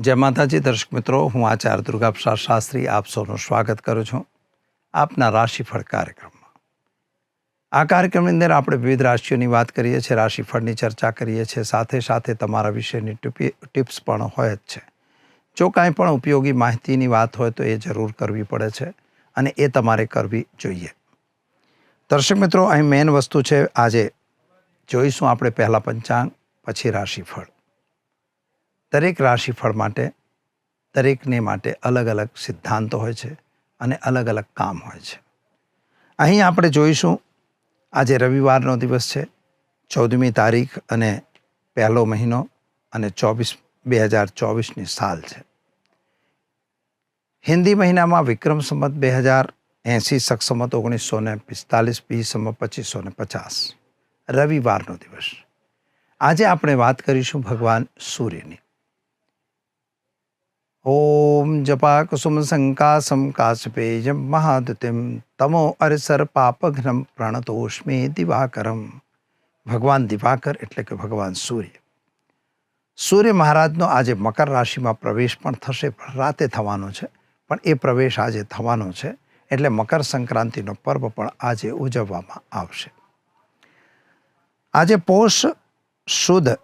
જય માતાજી, દર્શક મિત્રો, હું આચાર્ય દુર્ગાપ્રસાદ શાસ્ત્રી, આપ સૌનું સ્વાગત કરું છું આપના રાશિફળ કાર્યક્રમમાં. આ કાર્યક્રમની અંદર આપણે વિવિધ રાશિઓની વાત કરીએ છીએ, રાશિફળની ચર્ચા કરીએ છીએ, સાથે સાથે તમારા વિશેની ટીપી, ટિપ્સ પણ હોય જ છે. જો કાંઈ પણ ઉપયોગી માહિતીની વાત હોય તો એ જરૂર કરવી પડે છે અને એ તમારે કરવી જોઈએ. દર્શક મિત્રો, અહીં મેઇન વસ્તુ છે, આજે જોઈશું આપણે પહેલાં પંચાંગ, પછી રાશિફળ. દરેક રાશિફળ માટે, દરેકને માટે અલગ અલગ સિદ્ધાંતો હોય છે અને અલગ અલગ કામ હોય છે. અહીં આપણે જોઈશું, આજે રવિવારનો દિવસ છે, ચૌદમી તારીખ અને પહેલો મહિનો અને ચોવીસ, બે હજાર ચોવીસની સાલ છે. હિન્દી મહિનામાં વિક્રમ સંમત બે હજાર એંસી સક્ષમત ઓગણીસો ને પિસ્તાલીસ બી સંમત પચીસો ને પચાસ. રવિવારનો દિવસ. આજે આપણે વાત કરીશું ભગવાન સૂર્યની. ઓમ જપા કુસુમ महादुतिं તમો અરસર પાપઘ્નમ પ્રણતોષ્મે દિવાકરમ ભગવાન દિવાકર એટલે કે ભગવાન સૂર્ય સૂર્ય મહારાજનો આજે મકર રાશિમાં પ્રવેશ પણ થશે પણ રાતે થવાનો છે પણ એ પ્રવેશ આજે થવાનો છે એટલે મકર સંક્રાંતિનો પર્વ પણ આજે ઉજવવામાં આવશે આજે પોષ શુદ્ધ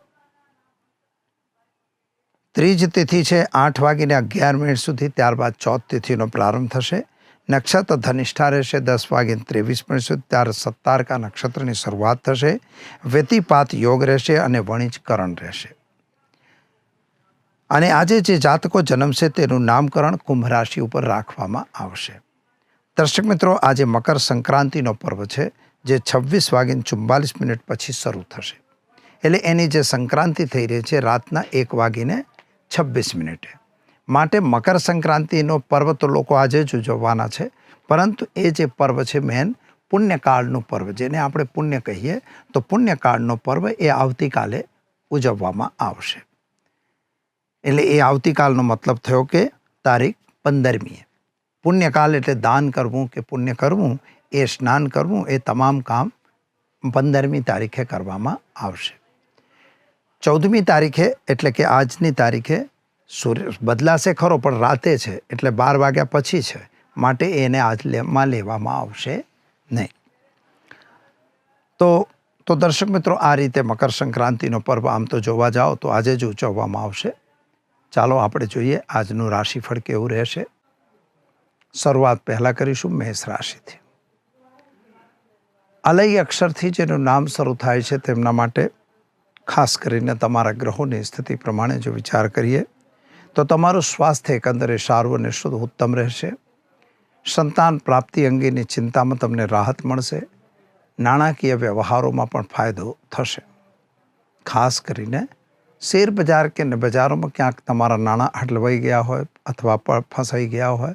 ત્રીજ તિથિ છે આઠ વાગીને અગિયાર મિનિટ સુધી, ત્યારબાદ ચોથ તિથિનો પ્રારંભ થશે. નક્ષત્ર ધનિષ્ઠા રહેશે દસ વાગીને ત્રેવીસ મિનિટ સુધી, ત્યારે સત્તારકા નક્ષત્રની શરૂઆત થશે. વ્યતિપાત યોગ રહેશે અને વણિજકરણ રહેશે. અને આજે જે જાતકો જન્મશે તેનું નામકરણ કુંભ રાશિ ઉપર રાખવામાં આવશે. દર્શક મિત્રો, આજે મકર સંક્રાંતિનો પર્વ છે, જે છવ્વીસ વાગીને ચુમ્બાલીસ મિનિટ પછી શરૂ થશે. એટલે એની જે સંક્રાંતિ થઈ રહી છે, રાતના એક વાગીને છવ્વીસ મિનિટે. માટે મકર સંક્રાંતિનો પર્વ તો લોકો આજે જ ઉજવવાના છે, પરંતુ એ જે પર્વ છે મેન પુણ્યકાળનું પર્વ, જેને આપણે પુણ્ય કહીએ, તો પુણ્યકાળનો પર્વ એ આવતીકાલે ઉજવવામાં આવશે. એટલે એ આવતીકાલનો મતલબ થયો કે તારીખ પંદરમીએ. પુણ્યકાલ એટલે દાન કરવું કે પુણ્ય કરવું, એ સ્નાન કરવું, એ તમામ કામ પંદરમી તારીખે કરવામાં આવશે. ચૌદમી તારીખે, એટલે કે આજની તારીખે સૂર્ય બદલાશે ખરો, પણ રાતે છે, એટલે બાર વાગ્યા પછી છે. માટે એને આજ લેમાં લેવામાં આવશે નહીં. તો તો દર્શક મિત્રો, આ રીતે મકર સંક્રાંતિનો પર્વ આમ તો જોવા જાઓ, તો આજે જ ઉજવવામાં આવશે. ચાલો આપણે જોઈએ આજનું રાશિફળ કેવું રહેશે. શરૂઆત પહેલાં કરીશું મેષ રાશિથી. અલય અક્ષરથી જેનું નામ શરૂ થાય છે, તેમના માટે ખાસ કરીને તમારા ગ્રહોની સ્થિતિ પ્રમાણે જો વિચાર કરીએ, તો તમારું સ્વાસ્થ્ય એકંદરે સારું અને શુદ્ધ ઉત્તમ રહેશે. સંતાન પ્રાપ્તિ અંગેની ચિંતામાં તમને રાહત મળશે. નાણાકીય વ્યવહારોમાં પણ ફાયદો થશે. ખાસ કરીને શેર બજાર કે બજારોમાં ક્યાંક તમારા નાણાં હટલવાઈ ગયા હોય અથવા ફસાઈ ગયા હોય,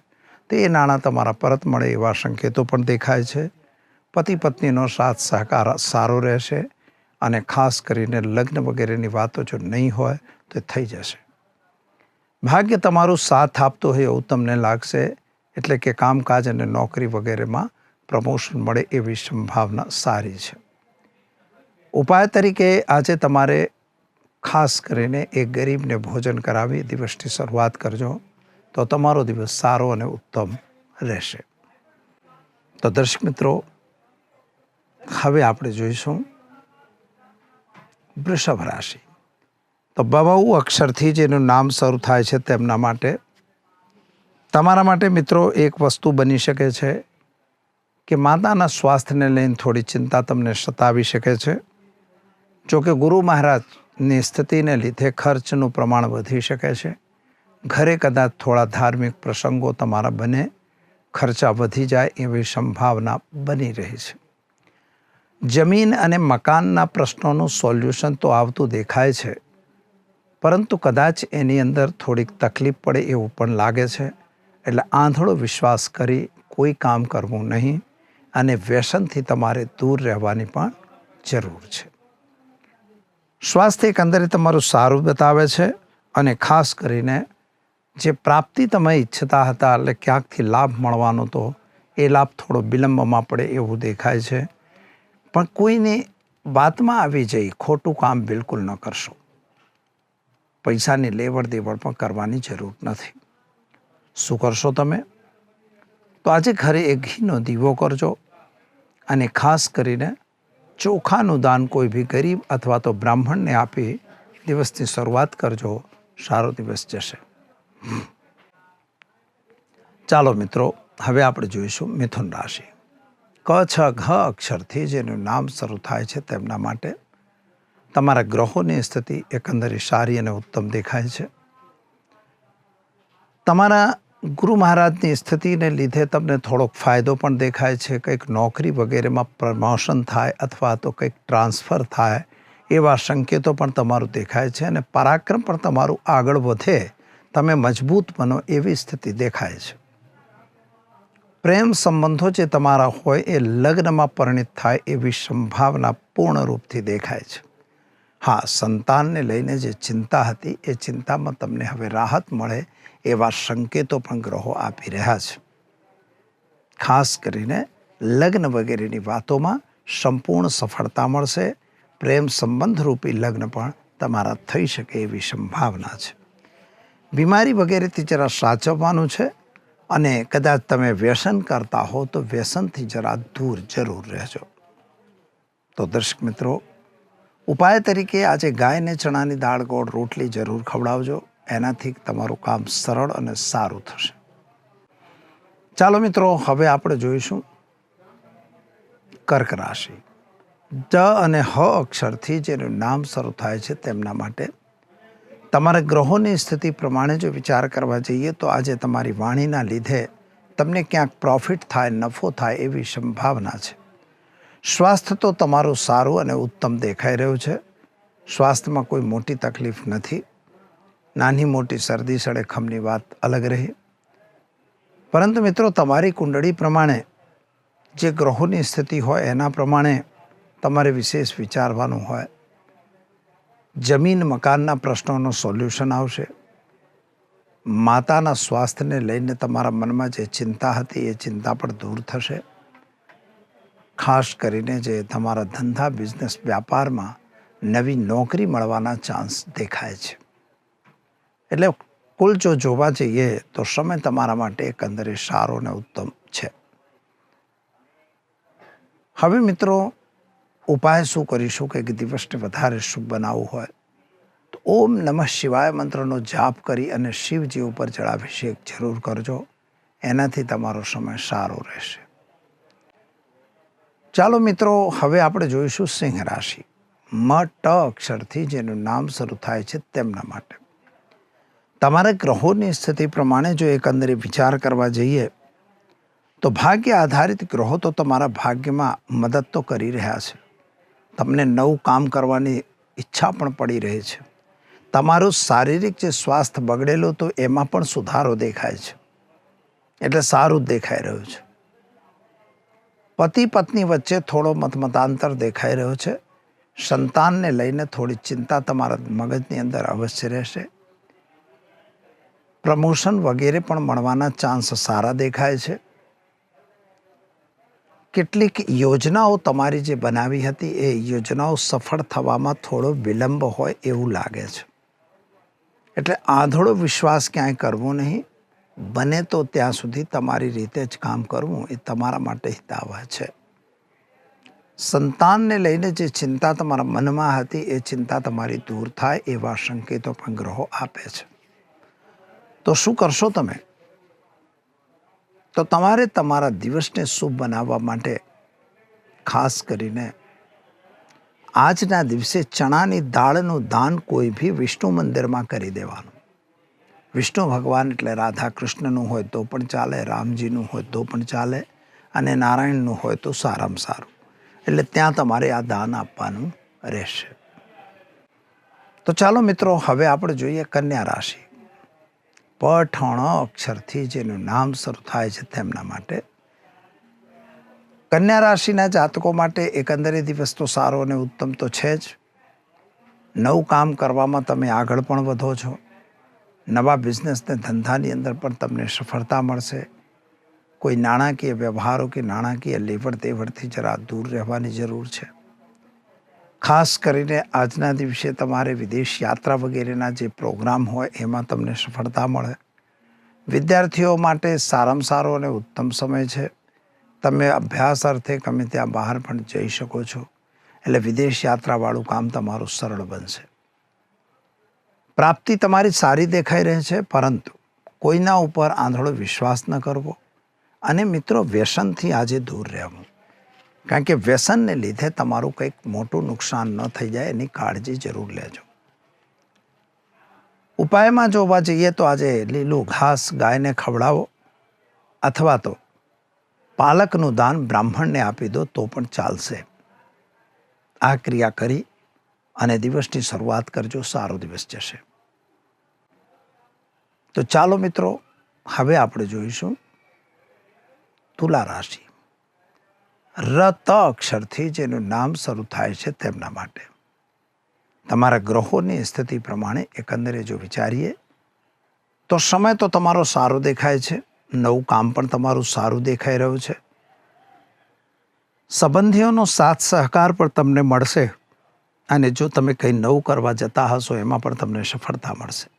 તો એ નાણાં તમારા પરત મળે એવા સંકેતો પણ દેખાય છે. પતિ પત્નીનો સાથ સહકાર સારો રહેશે. અને ખાસ કરીને લગ્ન વગેરેની વાતો જો નહીં હોય, તો થઈ જશે. ભાગ્ય તમારું સાથ આપતું હોય એવું તમને લાગશે, એટલે કે કામકાજ અને નોકરી વગેરેમાં પ્રમોશન મળે એવી સંભાવના સારી છે. ઉપાય તરીકે આજે તમારે ખાસ કરીને એક ગરીબને ભોજન કરાવી દિવસની શરૂઆત કરજો, તો તમારો દિવસ સારો અને ઉત્તમ રહેશે. તો દર્શક મિત્રો, હવે આપણે જોઈશું વૃષભ રાશિ તો બહુ અક્ષરથી જેનું નામ શરૂ થાય છે તેમના માટે. તમારા માટે મિત્રો એક વસ્તુ બની શકે છે કે માતાના સ્વાસ્થ્યને લઈને થોડી ચિંતા તમને સતાવી શકે છે. જો કે ગુરુ મહારાજની સ્થિતિને લીધે ખર્ચનું પ્રમાણ વધી શકે છે. ઘરે કદાચ થોડા ધાર્મિક પ્રસંગો તમારા બને, ખર્ચા વધી જાય એવી સંભાવના બની રહી છે. જમીન અને મકાનના પ્રશ્નોનું સોલ્યુશન તો આવતું દેખાય છે. પરંતુ કદાચ એની અંદર થોડીક તકલીફ પડે એવું પણ લાગે છે. એટલે આંધળો વિશ્વાસ કરી કોઈ કામ કરવું નહીં અને વ્યસનથી તમારે દૂર રહેવાની પણ જરૂર છે. સ્વાસ્થ્ય એકંદરે તમારું સારું બતાવે છે અને ખાસ કરીને જે પ્રાપ્તિ તમે ઈચ્છતા હતા એટલે ક્યાંકથી લાભ મળવાનો તો એ લાભ થોડો વિલંબમાં પડે એવું દેખાય છે. પણ કોઈને વાતમાં આવી જઈ, ખોટું કામ બિલકુલ ન કરશો. પૈસાની લેવડ દેવડ પણ કરવાની જરૂર નથી. શું કરશો તમે? તો આજે ઘરે એક ઘીનો દીવો કરજો અને ખાસ કરીને ચોખાનું દાન કોઈ બી ગરીબ અથવા તો બ્રાહ્મણને આપી દિવસની શરૂઆત કરજો, સારો દિવસ જશે. ચાલો મિત્રો, હવે આપણે જોઈશું મિથુન રાશિ. ક, છ, ઘ અક્ષરથી જેનું નામ શરૂ થાય છે તેમના માટે તમારા ગ્રહોની સ્થિતિ એકંદરે સારી અને ઉત્તમ દેખાય છે. તમારા ગુરુ મહારાજની સ્થિતિને લીધે તમને થોડોક ફાયદો પણ દેખાય છે, કંઈક નોકરી વગેરેમાં પ્રમોશન થાય અથવા તો કંઈક ટ્રાન્સફર થાય એવા સંકેતો પણ તમારું દેખાય છે અને પરાક્રમ પણ તમારું આગળ વધે. તમે મજબૂત બનો એવી સ્થિતિ દેખાય છે. પ્રેમ સંબંધો જે તમારા હોય એ લગ્નમાં પરિણિત થાય એવી સંભાવના પૂર્ણ રૂપથી દેખાય છે. હા, સંતાનને લઈને જે ચિંતા હતી એ ચિંતામાં તમને હવે રાહત મળે એવા સંકેતો પણ ગ્રહો આપી રહ્યા છે. ખાસ કરીને લગ્ન વગેરેની વાતોમાં સંપૂર્ણ સફળતા મળશે, પ્રેમ સંબંધરૂપી લગ્ન પણ તમારા થઈ શકે એવી સંભાવના છે. બીમારી વગેરેથી જરા સાચવવાનું છે અને કદાચ તમે વ્યસન કરતા હો તો વ્યસનથી જરા દૂર જરૂર રહેજો. તો દર્શક મિત્રો, ઉપાય તરીકે આજે ગાયને ચણાની દાળ ગોળ રોટલી જરૂર ખવડાવજો. એનાથી તમારું કામ સરળ અને સારું થશે. ચાલો મિત્રો, હવે આપણે જોઈશું કર્ક રાશિ. ડ અને હ અક્ષરથી જેનું નામ શરૂ થાય છે તેમના માટે તમારા ગ્રહોની સ્થિતિ પ્રમાણે જો વિચાર કરવા જઈએ તો આજે તમારી વાણીના લીધે તમને ક્યાંક પ્રોફિટ થાય, નફો થાય એવી સંભાવના છે. સ્વાસ્થ્ય તો તમારું સારું અને ઉત્તમ દેખાઈ રહ્યું છે. સ્વાસ્થ્યમાં કોઈ મોટી તકલીફ નથી. નાની મોટી શરદી સડેખમની વાત અલગ રહી. પરંતુ મિત્રો, તમારી કુંડળી પ્રમાણે જે ગ્રહોની સ્થિતિ હોય એના પ્રમાણે તમારે વિશેષ વિચારવાનું હોય. જમીન મકાનના પ્રશ્નોનું સોલ્યુશન આવશે. માતાના સ્વાસ્થ્યને લઈને તમારા મનમાં જે ચિંતા હતી એ ચિંતા પણ દૂર થશે. ખાસ કરીને જે તમારા ધંધા, બિઝનેસ, વ્યાપારમાં નવી નોકરી મળવાના ચાન્સ દેખાય છે. એટલે કુલ જો જોવા જઈએ તો સમય તમારા માટે એકંદરે સારો અને ઉત્તમ છે. હવે મિત્રો ઉપાય શું કરીશું કે દિવસને વધારે શુભ બનાવવું હોય? તો ઓમ નમઃ શિવાય મંત્રનો જાપ કરી અને શિવજી ઉપર જળાભિષેક જરૂર કરજો. એનાથી તમારો સમય સારો રહેશે. ચાલો મિત્રો, હવે આપણે જોઈશું સિંહ રાશિ. મ ટ અક્ષરથી જેનું નામ શરૂ થાય છે તેમના માટે. તમારા ગ્રહોની સ્થિતિ પ્રમાણે જો એકંદરે વિચાર કરવા જઈએ, તો ભાગ્ય આધારિત ગ્રહો તો તમારા ભાગ્યમાં મદદ તો કરી રહ્યા છે. તમને નવું કામ કરવાની ઈચ્છા પણ પડી રહી છે. તમારું શારીરિક જે સ્વાસ્થ્ય બગડેલું તો એમાં પણ સુધારો દેખાય છે. એટલે સારું જ દેખાઈ રહ્યું છે. પતિ પત્ની વચ્ચે થોડો મતમતાંતર દેખાઈ રહ્યો છે. સંતાનને લઈને થોડી ચિંતા તમારા મગજની અંદર અવશ્ય રહેશે. પ્રમોશન વગેરે પણ મળવાના ચાન્સ સારા દેખાય છે. કેટલીક યોજનાઓ તમારી જે બનાવી હતી, એ યોજનાઓ સફળ થવામાં થોડો વિલંબ હોય એવું લાગે છે. એટલે આંધળો વિશ્વાસ ક્યાંય કરવો નહીં. બને તો ત્યાં સુધી તમારી રીતે જ કામ કરવું એ તમારા માટે હિતાવહ છે. સંતાનને લઈને જે ચિંતા તમારા મનમાં હતી, એ ચિંતા તમારી દૂર થાય એવા સંકેતો પણ ગ્રહો આપે છે. તો શું કરશો તમે? તો તમારે તમારા દિવસને શુભ બનાવવા માટે ખાસ કરીને આજના દિવસે ચણાની દાળનું દાન કોઈ બી વિષ્ણુ મંદિરમાં કરી દેવાનું. વિષ્ણુ ભગવાન એટલે રાધા કૃષ્ણનું હોય તો પણ ચાલે, રામજીનું હોય તો પણ ચાલે અને નારાયણનું હોય તો સારામાં સારું. એટલે ત્યાં તમારે આ દાન આપવાનું રહેશે. તો ચાલો મિત્રો, હવે આપણે જોઈએ કન્યા રાશિ. પઠણ અક્ષરથી જેનું નામ શરૂ થાય છે તેમના માટે. કન્યા રાશિના જાતકો માટે એકંદરે દિવસ તો સારો અને ઉત્તમ તો છે જ. નવું કામ કરવામાં તમે આગળ પણ વધો છો. નવા બિઝનેસને ધંધાની અંદર પણ તમને સફળતા મળશે. કોઈ નાણાકીય વ્યવહારો કે નાણાકીય લેવડ દેવડથી જરા દૂર રહેવાની જરૂર છે. ખાસ કરીને આજના દિવસે તમારે વિદેશ યાત્રા વગેરેના જે પ્રોગ્રામ હોય, એમાં તમને સફળતા મળે. વિદ્યાર્થીઓ માટે સારામાં સારો અને ઉત્તમ સમય છે. તમે અભ્યાસ અર્થે ગમે ત્યાં બહાર પણ જઈ શકો છો. એટલે વિદેશ યાત્રાવાળું કામ તમારું સરળ બનશે. પ્રાપ્તિ તમારી સારી દેખાઈ રહે છે, પરંતુ કોઈના ઉપર આંધળો વિશ્વાસ ન કરવો. અને મિત્રો, વ્યસનથી આજે દૂર રહેવું. કારણ કે વ્યસનને લીધે તમારું કંઈક મોટું નુકસાન ન થઈ જાય, એની કાળજી જરૂર લેજો. ઉપાયમાં જોવા જઈએ તો આજે લીલું ઘાસ ગાયને ખવડાવો અથવા તો પાલકનું દાન બ્રાહ્મણને આપી દો તો પણ ચાલશે. આ ક્રિયા કરી અને દિવસની શરૂઆત કરજો, સારો દિવસ જશે. તો ચાલો મિત્રો, હવે આપણે જોઈશું તુલા રાશિ. રત અક્ષરથી જેનું નામ શરૂ થાય છે તેમના માટે. તમારા ગ્રહોની સ્થિતિ પ્રમાણે એકંદરે જો વિચારીએ, તો સમય તો તમારો સારો દેખાય છે, નવું કામ પણ તમારું સારું દેખાઈ રહ્યું છે. સંબંધીઓનો સાથ સહકાર પણ તમને મળશે અને જો તમે કંઈ નવું કરવા જતા હશો, એમાં પણ તમને સફળતા મળશે.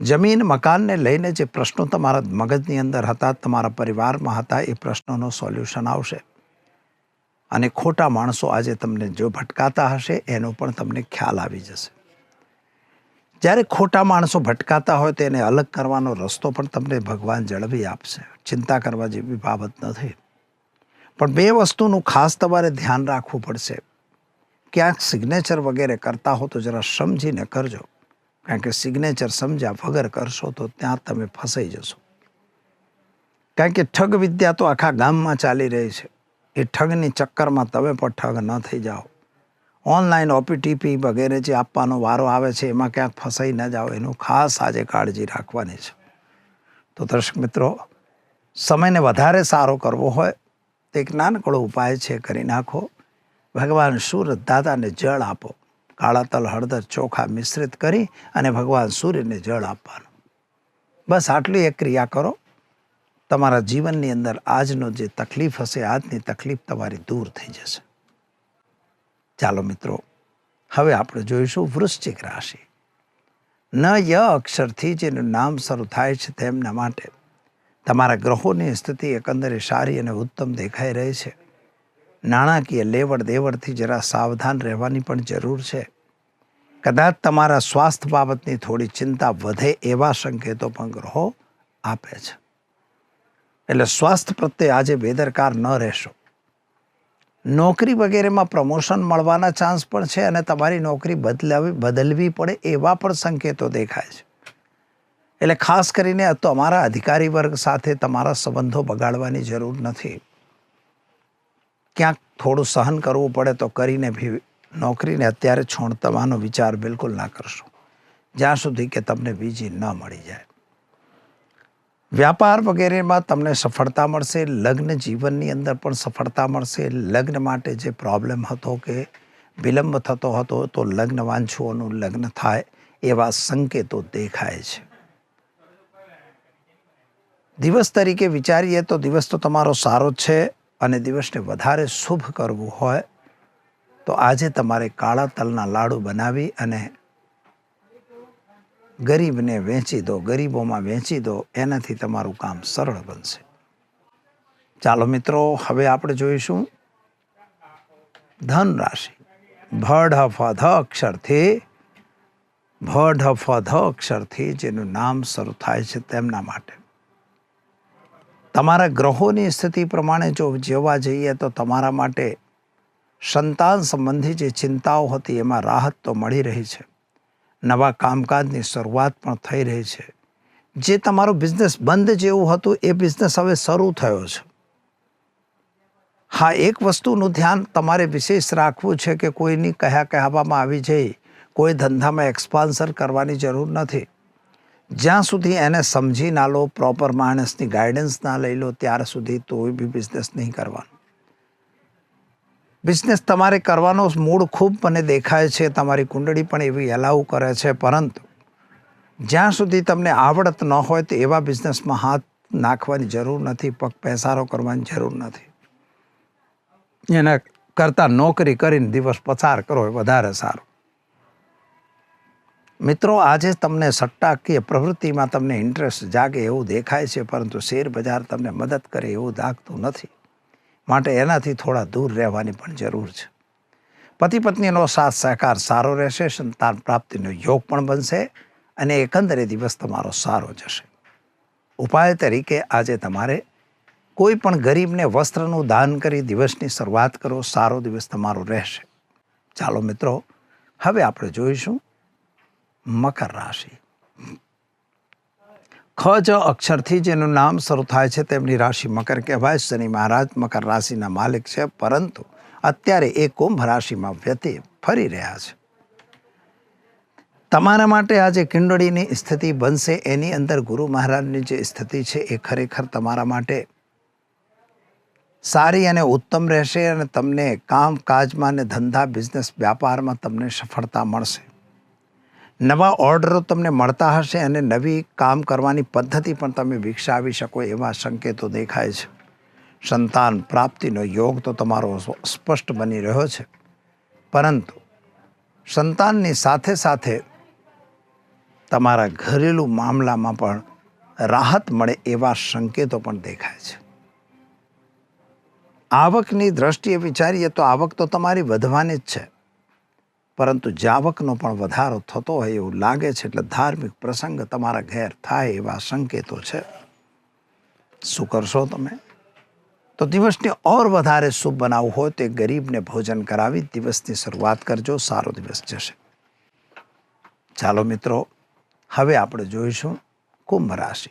જમીન મકાનને લઈને જે પ્રશ્નો તમારા મગજની અંદર હતા, તમારા પરિવારમાં હતા, એ પ્રશ્નોનો સોલ્યુશન આવશે. અને ખોટા માણસો આજે તમને જો ભટકાતા હશે, એનો પણ તમને ખ્યાલ આવી જશે. જ્યારે ખોટા માણસો ભટકાતા હોય તેને અલગ કરવાનો રસ્તો પણ તમને ભગવાન જળવી આપશે. ચિંતા કરવા જેવી બાબત નથી પણ બે વસ્તુનું ખાસ તમારે ધ્યાન રાખવું પડશે. ક્યાંક સિગ્નેચર વગેરે કરતા હો તો જરા સમજીને કરજો. કારણ કે સિગ્નેચર સમજ્યા વગર કરશો તો ત્યાં તમે ફસાઈ જશો. કારણ કે ઠગ વિદ્યા તો આખા ગામમાં ચાલી રહી છે. એ ઠગની ચક્કરમાં તમે પણ ઠગ ન થઈ જાઓ. ઓનલાઈન ઓપીટીપી વગેરે જે આપવાનો વારો આવે છે, એમાં ક્યાંક ફસાઈ ન જાઓ. એનું ખાસ આજે કાળજી રાખવાની છે. તો દર્શક મિત્રો, સમયને વધારે સારો કરવો હોય, તો એક નાનકડો ઉપાય છે કરી નાખો. ભગવાન સૂરજ દાદાને જળ આપો. કાળા તલ હળદર ચોખા મિશ્રિત કરી અને ભગવાન સૂર્યને જળ આપવાનું. બસ આટલી એક ક્રિયા કરો. તમારા જીવનની અંદર આજનો જે તકલીફ હશે, આજની તકલીફ તમારી દૂર થઈ જશે. ચાલો મિત્રો, હવે આપણે જોઈશું વૃશ્ચિક રાશિ. ન ય અક્ષરથી જેનું નામ શરૂ થાય છે તેમના માટે. તમારા ગ્રહોની સ્થિતિ એકંદરે સારી અને ઉત્તમ દેખાઈ રહી છે. નાણાકીય લેવડ દેવડથી જરા સાવધાન રહેવાની પણ જરૂર છે. કદાચ તમારા સ્વાસ્થ્ય બાબતની થોડી ચિંતા વધે એવા સંકેતો પણ ગ્રહો આપે છે. એટલે સ્વાસ્થ્ય પ્રત્યે આજે બેદરકાર ન રહેશો. નોકરી વગેરેમાં પ્રમોશન મળવાના ચાન્સ પણ છે અને તમારી નોકરી બદલાવી, બદલવી પડે એવા પણ સંકેતો દેખાય છે. એટલે ખાસ કરીને તમારા અધિકારી વર્ગ સાથે તમારા સંબંધો બગાડવાની જરૂર નથી. ક્યાંક થોડું સહન કરવું પડે તો કરીને ભી નોકરીને અત્યારે છોડતવાનો વિચાર બિલકુલ ના કરશો. જ્યાં સુધી કે તમને બીજી ન મળી જાય. વ્યાપાર વગેરેમાં તમને સફળતા મળશે, લગ્ન જીવનની અંદર પણ સફળતા મળશે. લગ્ન માટે જે પ્રોબ્લેમ હતો કે વિલંબ થતો હતો, તો લગ્ન વાંછુઓનું લગ્ન થાય એવા સંકેતો દેખાય છે. દિવસ તરીકે વિચારીએ તો દિવસ તો તમારો સારો છે અને દિવસને વધારે શુભ કરવું હોય, તો આજે તમારે કાળા તલના લાડુ બનાવી અને ગરીબને વેચી દો, ગરીબોમાં વેચી દો, એનાથી તમારું કામ સરળ બનશે. ચાલો મિત્રો, હવે આપણે જોઈશું ધન રાશિ ભઢ ફધ અક્ષરથી ભઢ ફધ અક્ષરથી જેનું નામ શરૂ થાય છે તેમના માટે. તમારા ગ્રહોની સ્થિતિ પ્રમાણે જો જોવા જઈએ તો તમારા માટે સંતાન સંબંધી જે ચિંતાઓ હતી એમાં રાહત તો મળી રહી છે. નવા કામકાજની શરૂઆત પણ થઈ રહી છે. જે તમારો બિઝનેસ બંધ જેવું હતું, એ બિઝનેસ હવે શરૂ થયો છે. હા, એક વસ્તુનું ધ્યાન તમારે વિશેષ રાખવું છે કે કોઈની કહ્યા કહેવામાં આવી જઈ, કોઈ ધંધામાં એક્સપાન્સર કરવાની જરૂર નથી. જ્યાં સુધી એને સમજી ના લો પ્રોપર માણસની ગાઈડન્સ ના લઈ લો, ત્યાર સુધી તો બી બિઝનેસ નહીં કરવાનો. બિઝનેસ તમારે કરવાનો મૂળ ખૂબ મને દેખાય છે. તમારી કુંડળી પણ એવી એલાઉ કરે છે. પરંતુ જ્યાં સુધી તમને આવડત ન હોય તો એવા બિઝનેસમાં હાથ નાખવાની જરૂર નથી. પગ પેસારો કરવાની જરૂર નથી. એના કરતાં નોકરી કરીને દિવસ પસાર કરો એ વધારે સારું. મિત્રો, આજે તમને સટ્ટાકીય પ્રવૃત્તિમાં તમને ઇન્ટરેસ્ટ જાગે એવું દેખાય છે. પરંતુ શેર બજાર તમને મદદ કરે એવું લાગતું નથી. માટે એનાથી થોડા દૂર રહેવાની પણ જરૂર છે. પતિ પત્નીનો સાથ સહકાર સારો રહેશે, સંતાન પ્રાપ્તિનો યોગ પણ બનશે અને એકંદરે દિવસ તમારો સારો જશે. ઉપાય તરીકે આજે તમારે કોઈ પણ ગરીબને વસ્ત્રનું દાન કરી દિવસની શરૂઆત કરો, સારો દિવસ તમારો રહેશે. ચાલો મિત્રો, હવે આપણે જોઈશું મકર રાશિ. ખ જ અક્ષરથી જેનું નામ શરૂ થાય છે તેમની રાશિ મકર કહેવાય. શનિ મહારાજ મકર રાશિના માલિક છે, પરંતુ અત્યારે એ કુંભ રાશિમાં વ્યતિ ફરી રહ્યા છે. તમારા માટે આજે કિંડળીની સ્થિતિ બનશે, એની અંદર ગુરુ મહારાજની જે સ્થિતિ છે એ ખરેખર તમારા માટે સારી અને ઉત્તમ રહેશે અને તમને કામ કાજમાં અને ધંધા, બિઝનેસ, વ્યાપારમાં તમને સફળતા મળશે. નવા ઓર્ડરો તમને મળતા હશે અને નવી કામ કરવાની પદ્ધતિ પણ તમે વિકસાવી શકો એવા સંકેતો દેખાય છે. સંતાન પ્રાપ્તિનો યોગ તો તમારો સ્પષ્ટ બની રહ્યો છે. પરંતુ સંતાનની સાથે સાથે તમારા ઘરેલું મામલામાં પણ રાહત મળે એવા સંકેતો પણ દેખાય છે. આવકની દ્રષ્ટિએ વિચારીએ તો આવક તો તમારી વધવાની જ છે. પરંતુ જાવકનો પણ વધારો થતો હોય એવું લાગે છે એટલે ધાર્મિક પ્રસંગ તમારા ઘેર થાય એવા સંકેતો છે. શું કરશો તમે? તો દિવસને ઓર વધારે શુભ બનાવવું હોય તો એ ગરીબને ભોજન કરાવી દિવસની શરૂઆત કરજો, સારો દિવસ જશે. ચાલો મિત્રો, હવે આપણે જોઈશું કુંભ રાશિ.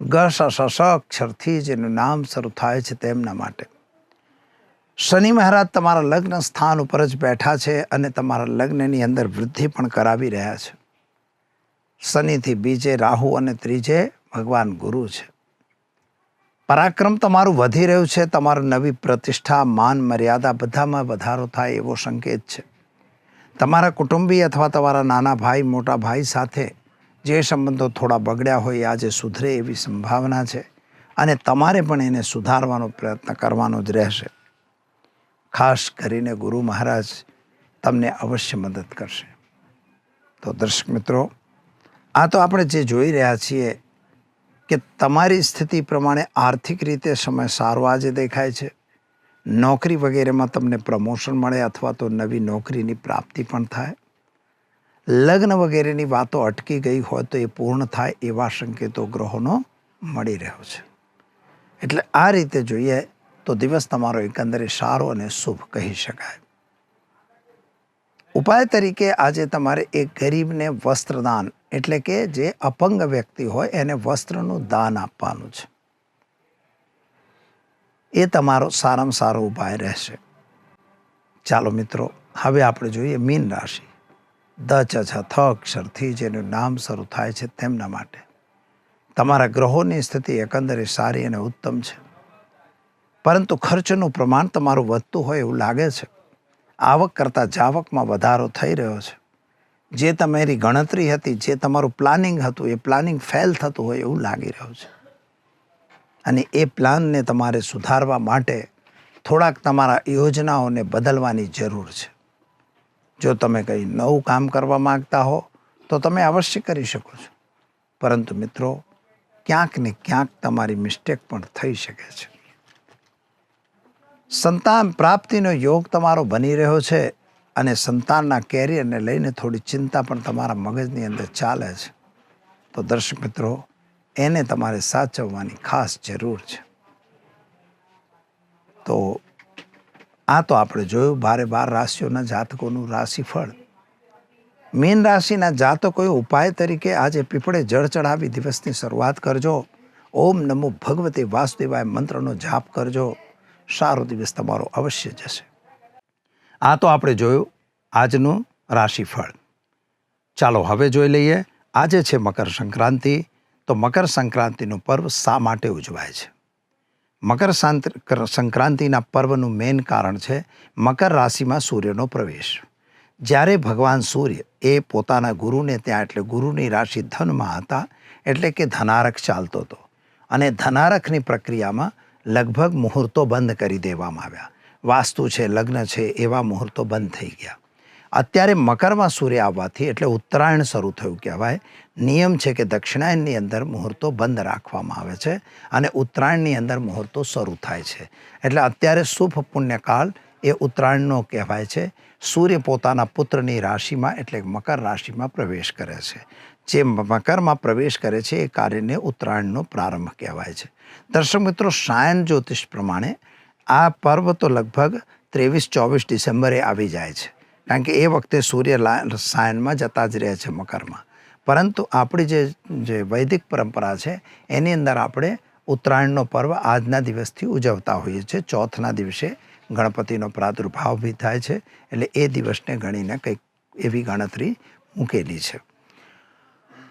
ગ સ અક્ષરથી જેનું નામ શરૂ થાય છે તેમના માટે. શનિ મહારાજ તમારા લગ્ન સ્થાન ઉપર જ બેઠા છે અને તમારા લગ્નની અંદર વૃદ્ધિ પણ કરાવી રહ્યા છે. શનિથી બીજે રાહુ અને ત્રીજે ભગવાન ગુરુ છે. પરાક્રમ તમારું વધી રહ્યું છે, તમારું નવી પ્રતિષ્ઠા, માન, મર્યાદા બધામાં વધારો થાય એવો સંકેત છે. તમારા કુટુંબી અથવા તમારા નાના ભાઈ, મોટા ભાઈ સાથે જે સંબંધો થોડા બગડ્યા હોય આજે સુધરે એવી સંભાવના છે અને તમારે પણ એને સુધારવાનો પ્રયત્ન કરવાનો જ રહેશે. ખાસ કરીને ગુરુ મહારાજ તમને અવશ્ય મદદ કરશે. તો દર્શક મિત્રો, આ તો આપણે જે જોઈ રહ્યા છીએ કે તમારી સ્થિતિ પ્રમાણે આર્થિક રીતે સમય સારો આજે દેખાય છે. નોકરી વગેરેમાં તમને પ્રમોશન મળે અથવા તો નવી નોકરીની પ્રાપ્તિ પણ થાય. લગ્ન વગેરેની વાતો અટકી ગઈ હોય તો એ પૂર્ણ થાય એવા સંકેતો ગ્રહોનો મળી રહ્યો છે. એટલે આ રીતે જોઈએ તો દિવસ તમારો એકંદરે સારો અને શુભ કહી શકાય. ઉપાય તરીકે આજે તમારે એક ગરીબને વસ્ત્રદાન એટલે કે જે અપંગ વ્યક્તિ હોય એને વસ્ત્રનું દાન આપવાનું છે. એ તમારો સારામાં સારો ઉપાય રહેશે. ચાલો મિત્રો, હવે આપણે જોઈએ મીન રાશિ. દ ચ છ થ અક્ષરથી જેનું નામ શરૂ થાય છે તેમના માટે. તમારા ગ્રહોની સ્થિતિ એકંદરે સારી અને ઉત્તમ છે. પરંતુ ખર્ચનું પ્રમાણ તમારું વધતું હોય એવું લાગે છે. આવક કરતાં જાવકમાં વધારો થઈ રહ્યો છે. જે તમારી ગણતરી હતી, જે તમારું પ્લાનિંગ હતું, એ પ્લાનિંગ ફેલ થતું હોય એવું લાગી રહ્યું છે. અને એ પ્લાનને તમારે સુધારવા માટે થોડાક તમારા યોજનાઓને બદલવાની જરૂર છે. જો તમે કંઈ નવું કામ કરવા માગતા હો, તો તમે અવશ્ય કરી શકો છો. પરંતુ મિત્રો, ક્યાંક ને ક્યાંક તમારી મિસ્ટેક પણ થઈ શકે છે. સંતાન પ્રાપ્તિનો યોગ તમારો બની રહ્યો છે અને સંતાનના કેરિયરને લઈને થોડી ચિંતા પણ તમારા મગજની અંદર ચાલે છે. તો દર્શક મિત્રો, એને તમારે સાચવવાની ખાસ જરૂર છે. તો આ તો આપણે જોયું, ભારે બાર રાશિઓના જાતકોનું રાશિફળ. મીન રાશિના જાતકોએ ઉપાય તરીકે આજે પીપળે જળ ચડાવી દિવસની શરૂઆત કરજો. ઓમ નમો ભગવતે વાસુદેવાય મંત્રનો જાપ કરજો. સારો દિવસ તમારો અવશ્ય જશે. આ તો આપણે જોયું આજનું રાશિફળ. ચાલો હવે જોઈ લઈએ, આજે છે મકર સંક્રાંતિ, તો મકર સંક્રાંતિનું પર્વ શા માટે ઉજવાય છે? મકર સંક્રાંતિના પર્વનું મેઇન કારણ છે મકર રાશિમાં સૂર્યનો પ્રવેશ. જ્યારે ભગવાન સૂર્ય એ પોતાના ગુરુને ત્યાં, એટલે ગુરુની રાશિ ધનમાં હતા, એટલે કે ધનારક ચાલતો હતો. અને ધનારકની પ્રક્રિયામાં લગભગ મુહૂર્તો બંધ કરી દેવામાં આવ્યા. વાસ્તુ છે, લગ્ન છે, એવા મુહૂર્તો બંધ થઈ ગયા. અત્યારે મકરમાં સૂર્ય આવવાથી એટલે ઉત્તરાયણ શરૂ થયું કહેવાય. નિયમ છે કે દક્ષિણાયનની અંદર મુહૂર્તો બંધ રાખવામાં આવે છે અને ઉત્તરાયણની અંદર મુહૂર્તો શરૂ થાય છે. એટલે અત્યારે શુભ પુણ્યકાળ એ ઉત્તરાયણનો કહેવાય છે. સૂર્ય પોતાના પુત્રની રાશિમાં એટલે મકર રાશિમાં પ્રવેશ કરે છે. જે મકરમાં પ્રવેશ કરે છે એ કાર્યને ઉત્તરાયણનો પ્રારંભ કહેવાય છે. દર્શક મિત્રો, સાયન જ્યોતિષ પ્રમાણે આ પર્વ તો લગભગ ત્રેવીસ, ચોવીસ ડિસેમ્બરે આવી જાય છે. કારણ કે એ વખતે સૂર્ય સાયનમાં જતા જ રહે છે મકરમાં. પરંતુ આપણી જે જે વૈદિક પરંપરા છે, એની અંદર આપણે ઉત્તરાયણનો પર્વ આજના દિવસથી ઉજવતા હોઈએ છીએ. ચોથના દિવસે ગણપતિનો પ્રાદુર્ભાવ બી થાય છે, એટલે એ દિવસને ગણીને કંઈક એવી ગણતરી મૂકેલી છે.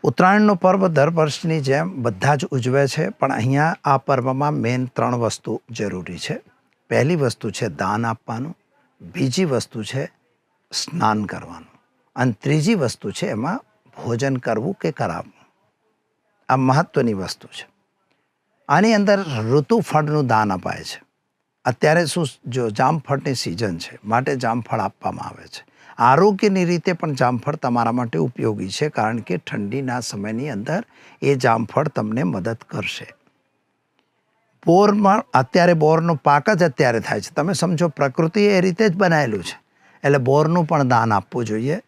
ઉત્તરાયણનો પર્વ દર વર્ષની જેમ બધા જ ઉજવે છે, પણ અહીંયા આ પર્વમાં મેન ત્રણ વસ્તુ જરૂરી છે. પહેલી વસ્તુ છે દાન આપવાનું, બીજી વસ્તુ છે સ્નાન કરવાનું, અને ત્રીજી વસ્તુ છે એમાં ભોજન કરવું કે કરાવવું. આ મહત્વની વસ્તુ છે. આની અંદર ઋતુફળનું દાન અપાય છે. અત્યારે શું જો જામફળની સિઝન છે, માટે જામફળ આપવામાં આવે છે. આરોગ્યની રીતે પણ જામફળ તમારા માટે ઉપયોગી છે, કારણ કે ઠંડીના સમયની અંદર એ જામફળ તમને મદદ કરશે. બોરમાં, અત્યારે બોરનો પાક જ અત્યારે થાય છે. તમે સમજો, પ્રકૃતિ એ રીતે જ બનાવેલું છે. એટલે બોરનું પણ દાન આપવું જોઈએ.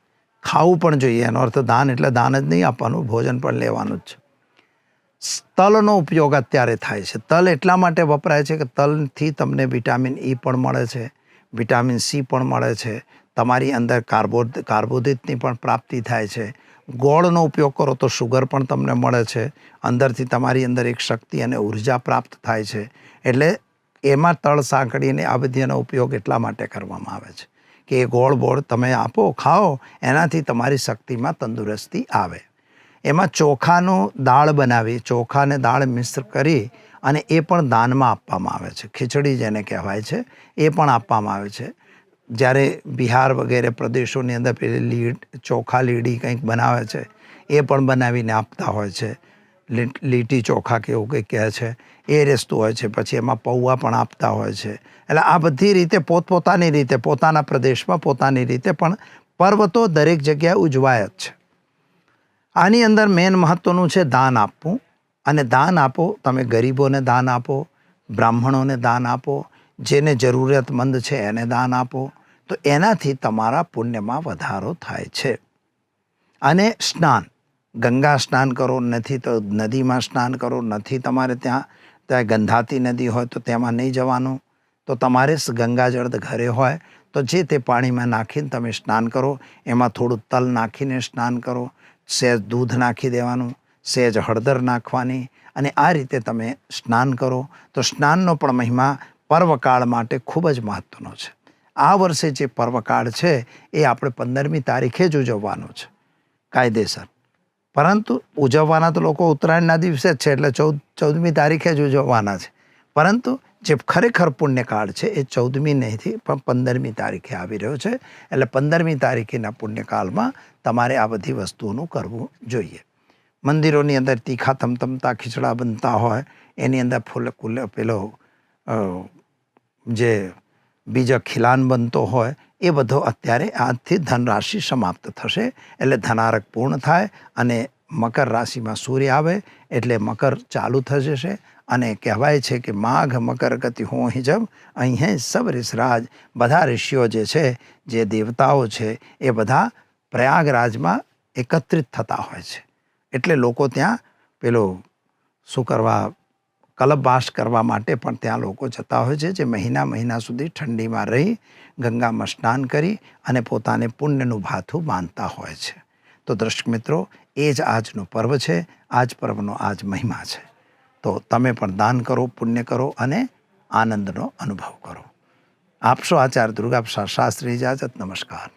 ખાવું પણ જોઈએ. એનો અર્થ દાન એટલે દાન જ નહીં, આપવાનું, ભોજન પણ લેવાનું જ છે. તલનો ઉપયોગ અત્યારે થાય છે. તલ એટલા માટે વપરાય છે કે તલથી તમને વિટામિન ઈ પણ મળે છે, વિટામિન સી પણ મળે છે તમારી અંદર કાર્બો કાર્બોદિતની પણ પ્રાપ્તિ થાય છે. ગોળનો ઉપયોગ કરો તો શુગર પણ તમને મળે છે. અંદરથી તમારી અંદર એક શક્તિ અને ઊર્જા પ્રાપ્ત થાય છે. એટલે એમાં તળ સાંકળીને આ બધીનો ઉપયોગ એટલા માટે કરવામાં આવે છે કે એ ગોળ બોળ તમે આપો, ખાઓ, એનાથી તમારી શક્તિમાં તંદુરસ્તી આવે. એમાં ચોખાનો દાળ બનાવી, ચોખાને દાળ મિશ્ર કરી અને એ પણ દાનમાં આપવામાં આવે છે. ખીચડી જેને કહેવાય છે, એ પણ આપવામાં આવે છે. જ્યારે બિહાર વગેરે પ્રદેશોની અંદર પેલી લીડ, ચોખા લીડી કંઈક બનાવે છે, એ પણ બનાવીને આપતા હોય છે. લીટી ચોખા કે એવું કંઈક કહે છે, એ રેસતું હોય છે. પછી એમાં પૌવા પણ આપતા હોય છે. એટલે આ બધી રીતે પોતપોતાની રીતે, પોતાના પ્રદેશમાં પોતાની રીતે પણ પર્વતો દરેક જગ્યાએ ઉજવાય જ છે. આની અંદર મેન મહત્ત્વનું છે દાન આપવું. અને દાન આપો, તમે ગરીબોને દાન આપો, બ્રાહ્મણોને દાન આપો, જેને જરૂરિયાતમંદ છે એને દાન આપો. તો એનાથી તમારા પુણ્યમાં વધારો થાય છે. અને સ્નાન, ગંગા સ્નાન કરો, નથી તો નદીમાં સ્નાન કરો, નથી તમારે ત્યાં ત્યાં ગંધાતી નદી હોય તો તેમાં નહીં જવાનું. તો તમારે ગંગાજળ ઘરે હોય તો જે તે પાણીમાં નાખીને તમે સ્નાન કરો, એમાં થોડું તલ નાખીને સ્નાન કરો, સહેજ દૂધ નાખી દેવાનું, સહેજ હળદર નાખવાની અને આ રીતે તમે સ્નાન કરો. તો સ્નાનનો પણ મહિમા પર્વકાળ માટે ખૂબ જ મહત્ત્વનો છે. આ વર્ષે જે પર્વકાળ છે, એ આપણે પંદરમી તારીખે જ ઉજવવાનો છે. કાયદેસર. પરંતુ ઉજવવાના તો લોકો ઉત્તરાયણના દિવસે જ છે, એટલે ચૌદ, ચૌદમી તારીખે જ ઉજવવાના છે. પરંતુ જે ખરેખર પુણ્યકાળ છે, એ ચૌદમી નહીંથી પણ પંદરમી તારીખે આવી રહ્યો છે. એટલે પંદરમી તારીખેના પુણ્યકાળમાં તમારે આ બધી વસ્તુઓનું કરવું જોઈએ. મંદિરોની અંદર તીખા તમતમતા ખીચડા બનતા હોય, એની અંદર ફૂલ, કુલ પેલો જે બીજા ખિલાન બનતો હોય, એ બધો અત્યારે આજથી ધનરાશિ સમાપ્ત થશે. એટલે ધનારક પૂર્ણ થાય અને મકર રાશિમાં સૂર્ય આવે, એટલે મકર ચાલુ થઈ જશે. અને કહેવાય છે કે માઘ મકર ગતિ હું હિજબ અહીં સબ ઋષરાજ બધા ઋષિઓ જે છે, જે દેવતાઓ છે, એ બધા પ્રયાગરાજમાં એકત્રિત થતા હોય છે. એટલે લોકો ત્યાં પેલો શું કરવા કલબવાસ કરવા માટે પણ ત્યાં લોકો જતા હોય છે, જે મહિના મહિના સુધી ઠંડીમાં રહી, ગંગામાં સ્નાન કરી અને પોતાને પુણ્યનું ભાથું માનતા હોય છે. તો દર્શક મિત્રો, એ જ આજનો પર્વ છે. આજ પર્વનો આજ મહિમા છે. તો તમે પણ દાન કરો, પુણ્ય કરો અને આનંદનો અનુભવ કરો. આપશો આચાર્ય દુર્ગાપ્રસાદ શાસ્ત્રી ઇજાજત નમસ્કાર.